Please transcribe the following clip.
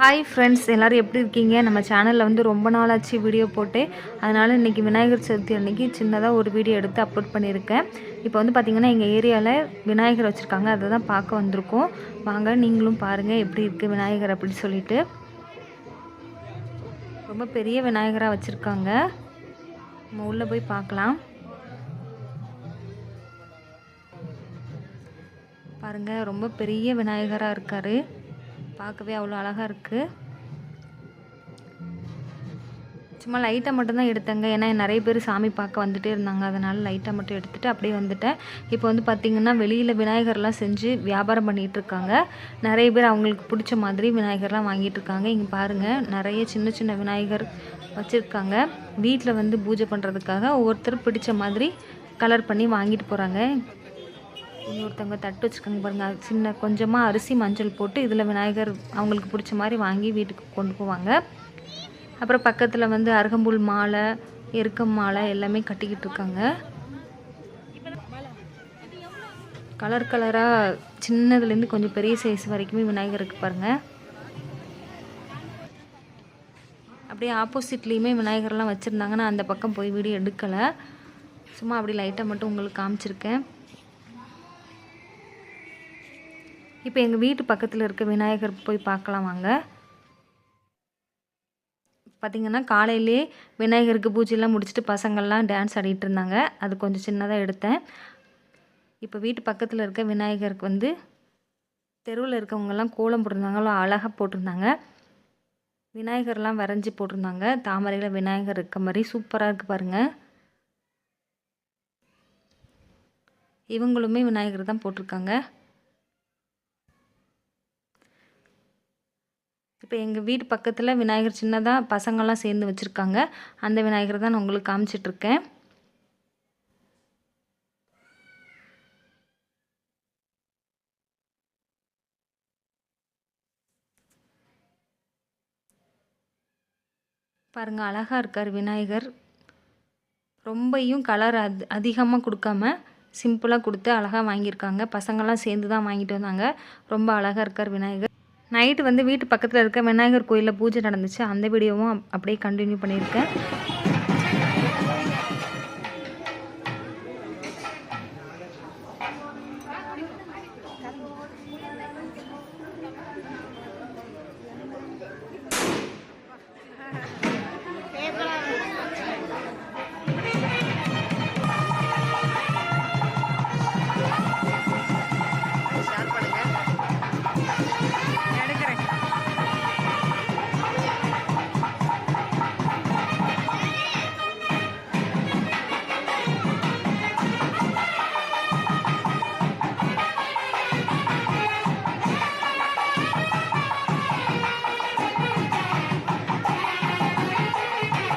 Hi friends எல்லோரும் எப்படி இருக்கீங்க? நம்ம சேனலில் வந்து ரொம்ப நாள் ஆச்சு வீடியோ போட்டு அதனால் இன்றைக்கி விநாயகர் சதுர்த்தி அன்றைக்கி சின்னதாக ஒரு வீடியோ எடுத்து அப்லோட் பண்ணியிருக்கேன். இப்போ வந்து பார்த்திங்கன்னா எங்கள் ஏரியாவில் விநாயகர் வச்சுருக்காங்க. அதை தான் பார்க்க வந்திருக்கோம். வாங்க நீங்களும் பாருங்கள் எப்படி இருக்குது விநாயகர் அப்படின்னு சொல்லிட்டு. ரொம்ப பெரிய விநாயகராக வச்சுருக்காங்க. நம்ம உள்ளே போய் பார்க்கலாம். பாருங்கள் ரொம்ப பெரிய விநாயகராக இருக்கார். பார்க்கவே அவ்வளோ அழகாக இருக்குது சும்மா லைட்டாக மட்டும்தான் எடுத்தேங்க. ஏன்னா நிறைய பேர் சாமி பார்க்க வந்துட்டே இருந்தாங்க. அதனால் லைட்டாக மட்டும் எடுத்துகிட்டு அப்படியே வந்துட்டேன். இப்போ வந்து பார்த்திங்கன்னா வெளியில் விநாயகர்லாம் செஞ்சு வியாபாரம் பண்ணிகிட்ருக்காங்க நிறைய பேர் அவங்களுக்கு பிடிச்ச மாதிரி விநாயகர்லாம் வாங்கிட்டு இருக்காங்க. இங்கே பாருங்கள் நிறைய சின்ன சின்ன விநாயகர் வச்சுருக்காங்க. வீட்டில் வந்து பூஜை பண்ணுறதுக்காக ஒவ்வொருத்தர் பிடிச்ச மாதிரி கலர் பண்ணி வாங்கிட்டு போகிறாங்க இன்னொருத்தவங்க தட்டு வச்சுருக்காங்க பாருங்கள் சின்ன கொஞ்சமாக அரிசி மஞ்சள் போட்டு இதில் விநாயகர் அவங்களுக்கு பிடிச்ச மாதிரி வாங்கி வீட்டுக்கு கொண்டு போவாங்க. அப்புறம் பக்கத்தில் வந்து அருகம்புல் மாலை எருக்கம் மாலை எல்லாமே கட்டிக்கிட்டு இருக்காங்க. கலர் கலராக சின்னதுலேருந்து கொஞ்சம் பெரிய சைஸ் வரைக்குமே விநாயகருக்கு பாருங்கள் அப்படியே ஆப்போசிட்லேயுமே விநாயகர்லாம் வச்சுருந்தாங்க நான் அந்த பக்கம் போய் வீடியோ எடுக்கலை. சும்மா அப்படி லைட்டாக மட்டும் உங்களுக்கு காமிச்சிருக்கேன். இப்போ எங்கள் வீட்டு பக்கத்தில் இருக்க விநாயகர் போய் பார்க்கலாம் வாங்க. பார்த்திங்கன்னா காலையிலே விநாயகருக்கு பூஜையெல்லாம் முடிச்சுட்டு பசங்கள்லாம் டான்ஸ் ஆடிட்டு இருந்தாங்க. அது கொஞ்சம் சின்னதாக எடுத்தேன். இப்போ வீட்டு பக்கத்தில் இருக்க விநாயகருக்கு வந்து தெருவில் இருக்கவங்கெல்லாம் கோலம் போட்டிருந்தாங்க அவ்வளோ அழகாக போட்டிருந்தாங்க. விநாயகர்லாம் வரைஞ்சி போட்டிருந்தாங்க. தாமரையில் விநாயகர் இருக்க மாதிரி சூப்பராக இருக்குது பாருங்கள் இவங்களுமே விநாயகர் தான் போட்டிருக்காங்க. இப்போ எங்கள் வீட்டு பக்கத்தில் விநாயகர் சின்னதாக பசங்கள்லாம் சேர்ந்து வச்சுருக்காங்க. அந்த விநாயகர் தான் நான் உங்களுக்கு காமிச்சிட்ருக்கேன். பாருங்கள் அழகாக இருக்கார் விநாயகர். ரொம்பையும் கலர் அது அதிகமாக கொடுக்காம சிம்பிளாக கொடுத்து அழகாக வாங்கியிருக்காங்க. பசங்கள்லாம் சேர்ந்து தான் வாங்கிட்டு வந்தாங்க. ரொம்ப அழகாக இருக்கார் விநாயகர். நைட்டு வந்து வீட்டு பக்கத்தில் இருக்க விநாயகர் கோயிலில் பூஜை நடந்துச்சு. அந்த வீடியோவும் அப்படியே கண்டினியூ பண்ணியிருக்கேன்.